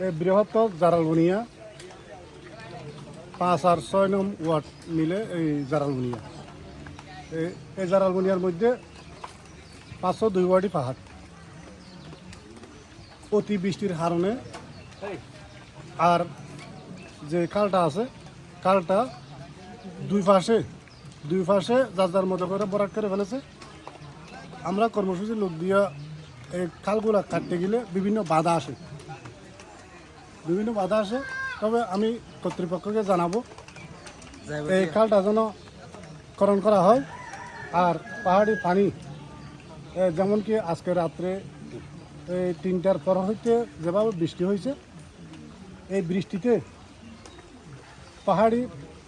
এই বৃহত্তর জারালবনিয়া। পাঁচ আর ছয় নম ওয়ার্ড মিলে এই জারালবনিয়া। এই- জারালবনিয়ার মধ্যে পাঁচশো দুই ওয়ার্ডই পাহাড়। অতি বৃষ্টির কারণে আর যে খালটা আছে, খালটা দুই পাশে দুই পাশে যার যার মতো করে বরাক করে ফেলেছে। আমরা কর্মসূচির লোক দিয়ে এই খালগুলা কাটতে গেলে বিভিন্ন বাধা আসে। বিভিন্ন বাধা আসে তবে আমি কর্তৃপক্ষকে জানাব এই খালটা যেন করণ করা হয় আর পাহাড়ি পানি যেমন কি আজকে রাত্রে এই তিনটার পর হইতে যেভাবে বৃষ্টি হয়েছে এই বৃষ্টিতে পাহাড়ি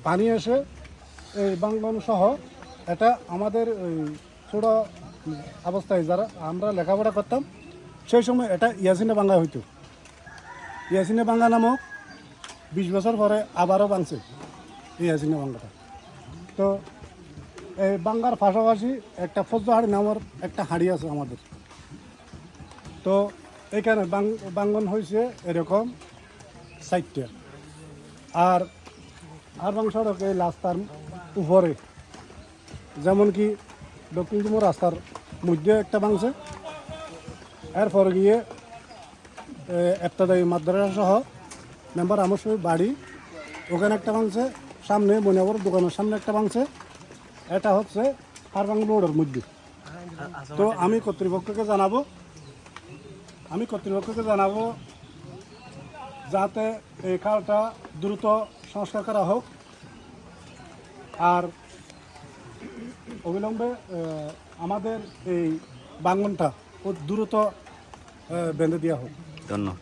পানি এসে এই বাংলন সহ এটা আমাদের ছোট অবস্থায় যারা আমরা লেখাপড়া করতাম সেই সময় এটা ইয়াসিনে বাংলা হইতো। ইয়াসিনে বাঙ্গা নামক বিশ বছর পরে আবারও বাংছে ইয়াসিনে বাঙ্গাটা তো এই বাঙ্গার পাশাপাশি একটা ফজহাড়ি নামের একটা হাড়ি আছে আমাদের। তো এখানে বাং- বাঙ্গন হয়েছে এরকম সাইটটা আর আর সড়ক এই রাস্তার উপরে, যেমন কি দক্ষিণ রাস্তার মধ্যে একটা বাংছে এরপরে গিয়ে এফতাদায়ী মাদ্রাসা সহ মেম্বার আমার সঙ্গে বাড়ি। ওখানে একটা বাংছে সামনে মনিয়াবর দোকানের সামনে একটা বাংছে এটা হচ্ছে হারবাং রোডের মধ্যে। তো আমি কর্তৃপক্ষকে জানাব, আমি কর্তৃপক্ষকে জানাব যাতে এই খালটা দ্রুত সংস্কার করা হোক। আর অবিলম্বে আমাদের এই বাঙ্গনটা দ্রুত বেঁধে দেওয়া হোক। ধন্যবাদ।